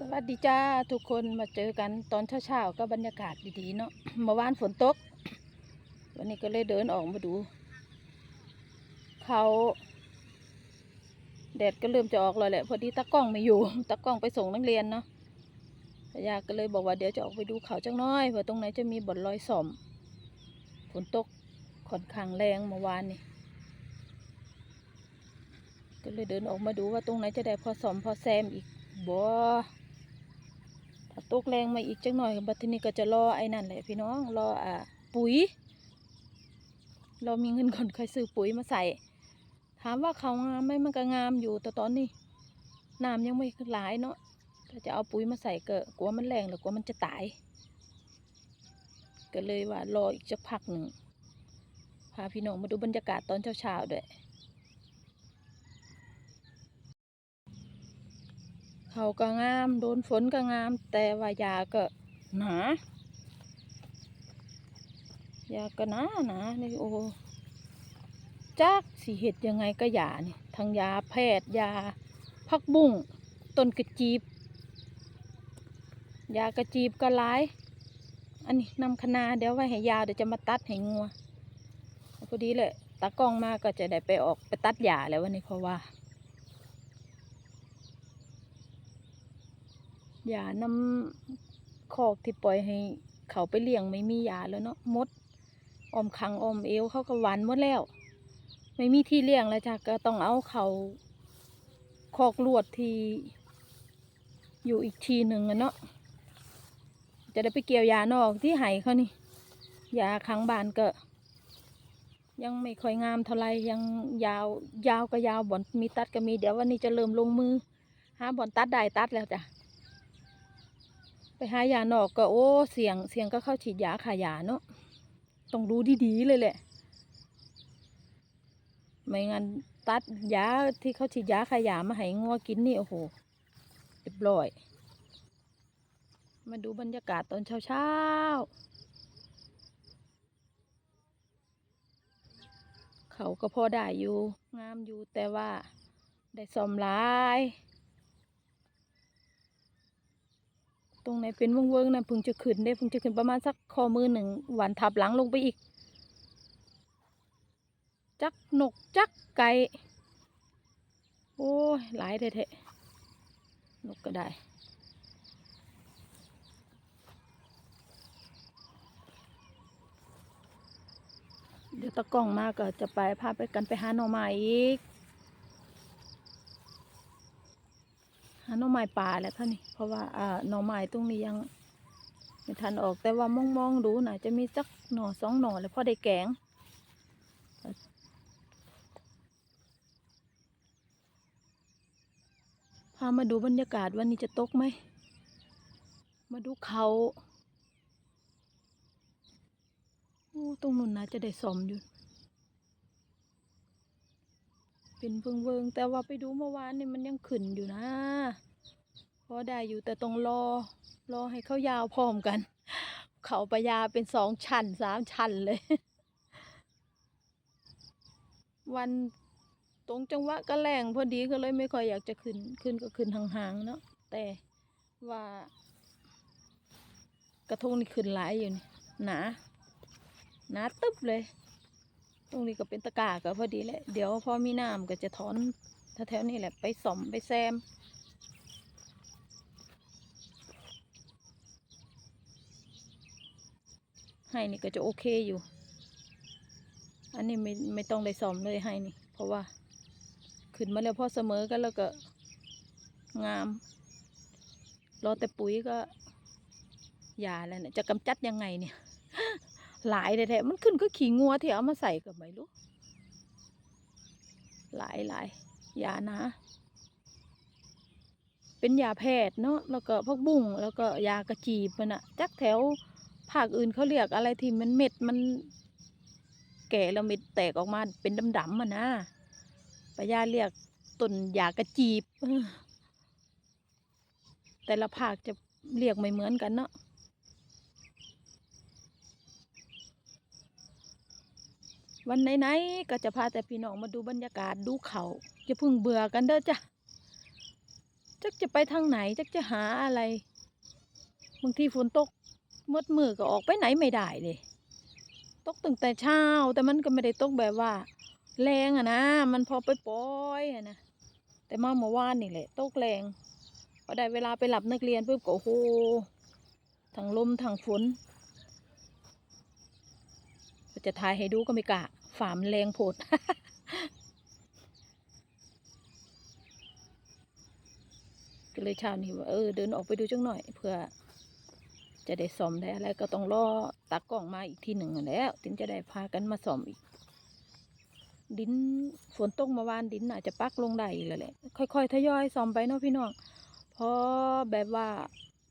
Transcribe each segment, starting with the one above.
สวัสดีจ้าทุกคนมาเจอกันตอนเช้าๆก็บรรยากาศดีๆเนาะเมื่อวานฝนตก วันนี้ก็เลยเดินออกมาดู เขาแดดก็เริ่มจะออกแล้วแหละ พอดีตากล้องไม่อยู่ตากล้องไปส่งนักเรียนเนาะพยาก็เลยบอกว่าเดี๋ยวจะออกไปดูเขาจังน้อยเผื่อตรงไหนจะมีบ่อนลอยสอมฝนตกค่อนข้างแรงเมื่อวานนี่ก็เลยเดินออกมาดูว่าตรงไหนจะได้พอสอมพอแซมอีกบ่ ตกแรงมาอีกจักหน่อยบัดทีนี้ก็จะรอไอ้นั่นแหละพี่น้องรออ่าปุ๋ย เรามีเงินก่อนค่อยซื้อปุ๋ยมาใส่ ถามว่าเขางามไหมมันก็งามอยู่แต่ตอนนี้น้ำยังไม่หลายเนาะถ้าจะเอาปุ๋ยมาใส่ก็กลัวมันแรงหรือกลัวมันจะตาย ก็เลยว่ารออีกสักพักหนึ่งพาพี่น้องมาดูบรรยากาศตอนเช้าๆด้วย เขาก็งาม โดนฝนก็งาม แต่ว่ายาก็หนายาก็หนาหนานี่โอ้จักสิเห็ดยังไงก็ยาเนี่ยทั้งยาแพทย์ยาพักบุ้งต้นกระจีบ ยากระจีบก็หลาย อันนี้นำคณาเดี๋ยวไว้ให้ยาเดี๋ยวจะมาตัดให้งัวพอดีเลยตากล้องมาก็จะได้ไปออกไปตัดหญ้าแล้ววันนี้เพราะว่า ยานำคอกที่ปล่อยให้เขาไปเลี้ยงไม่มียาแล้วเนาะมดออมคังออมเอวเขาก็หวันหมดแล้ว ไม่มีที่เลี้ยงแล้วจ้ะก็ต้องเอาเขาคอกลวดที่อยู่อีกทีหนึ่งอะเนาะจะได้ไปเกี่ยวยานอกที่ไห้เขานี่ยาค้างบานก็ ยังไม่ค่อยงามเท่าไหรยังยาวยาวก็ยาวบ่อนมีตัดก็มีเดี๋ยววันนี้จะเริ่มลงมือหาบ่อนตัดได้ตัดแล้วจ้ะ ไปหายานอกก็โอ้เสียงเสียงก็เข้าฉีดยาขายาเนาะต้องดูดีๆเลยแหละ ไม่งั้นตัดยาที่เขาฉีดยาขายามาให้งัวกินนี่โอ้โหเรียบร้อย มาดูบรรยากาศตอนเช้าๆเขาก็พอได้อยู่ งามอยู่แต่ว่าได้ซ่อมหลาย ต รงไหนเป็นเวิงนะพึ่งจะขึ้นได้พึ่งจะขึ้นประมาณสักข้อมือหนึ่งหวานทับหลังลงไปอีก จักนกจักไก่โอ้ยหลายแท้ๆนกก็ได้เดี๋ยวตะกล้องมาก็จะไปพาไปกันไปหาหน่อไม้อีก หาห น่อไม้ป่าแหละค่ะนี่ เพราะว่าอ่าหน่อไม้ตรงนี้ยังไม่ทันออกแต่ว่ามองมองๆดูนะจะมีสักหน่อสองหน่อแล้วพอได้แกงพามาดูบรรยากาศวันนี้จะตกไหม มาดูเขาตรงนู้นนะจะได้สมอยู่ เป็นเวิงเวิงแต่ว่าไปดูเมื่อวานนี่มันยังขึ้นอยู่นะพอได้อยู่แต่ต้องรอ รอให้เขายาวพร้อมกัน เขาปยาเป็นสองชั้นสามชั้นเลย วันตรงจังหวะก็แรงพอดีก็เลยไม่ค่อยอยากจะขึ้น ขึ้นก็ขึ้นห่างๆเนาะแต่ว่ากระทงนี่ขึ้นหลายอยู่นี่หนาหนาตึ๊บเลย ตรงนี้ก็เป็นตะกร้าก็พอดีแหละ เดี๋ยวพอมีน้ำก็จะถอนแถวๆนี้แหละไปสมไปแซมให้นี่ก็จะโอเคอยู่ อันนี้ไม่ไม่ต้องได้สมเลยให้นี่ เพราะว่า ขึ้นมาแล้วพอเสมอกันแล้วก็งาม รอแต่ปุ๋ยก็ยาแล้วเนี่ยจะกำจัดยังไงเนี่ย หลายแท้ๆมันขึ้นก็ขี่งัวที่เอามาใส่ก็ไม่รู้หลายหลายยานะ เป็นยาแพทย์เนาะแล้วก็พวกบุ้งแล้วก็ยากระจีบมันอะจักแถวภาคอื่นเขาเรียกอะไรที่มันเม็ดมันแก่แล้วเม็ดแตกออกมาเป็นดำๆมันนะปยาเรียกต้นยากระจีบ แต่ละภาคจะเรียกไม่เหมือนกันเนาะ วันไหนๆก็จะพาแต่พี่น้องมาดูบรรยากาศดูเขาจะพึ่งเบื่อกันเด้อจ้ะจะจักจะไปทางไหนจักจะหาอะไรบางทีฝนตกมดมือก็ออกไปไหนไม่ได้เลยตกตั้งแต่เช้า แต่มันก็ไม่ได้ตกแบบว่า แรงอะนะมันพอไปปล่อยอะนะแต่มาเมื่อวานนี่แหละตกแรงพอได้เวลาไปหลับนักเรียนปุ๊บก็โอ้โหทั้งลมทั้งฝนจะถ่ายให้ดูก็ไม่กล้า ฝามแรงโพดก็เลยเช้านี้ว่าเออเดินออกไปดูจังหน่อยเพื่อ จะได้ซ่อมได้อะไรก็ต้องรอตากล้องมาอีกทีหนึ่งแล้วถึงจะได้พากันมาซ่อมอีก ดินฝนตกมาวานดินอาจจะปักลงได้อีกแล้วแหละค่อยๆทยอยซ่อมไปเนาะพี่น้องเพอแบบว่า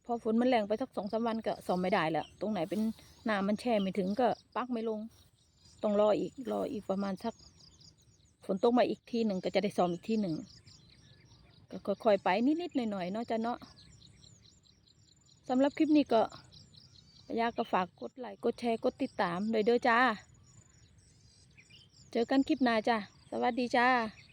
พอฝนมันแรงไปสักสองสามวันก็ซ่อมไม่ได้แล้ว ตรงไหนเป็นน้ำมันแช่ไม่ถึงก็ปักไม่ลง ต้องรออีกรออีกประมาณสักฝนตกมาอีกทีหนึ่งก็จะได้ซ้อมอีกทีหนึ่งก็ค่อยๆไปนิดๆหน่อยๆเนาะจ้ะเนาะสำหรับคลิปนี้ก็ยากก็ฝากกดไลค์กดแชร์กดติดตามโดยเด้อจ้า เจอกันคลิปหน้าจ้าสวัสดีจ้า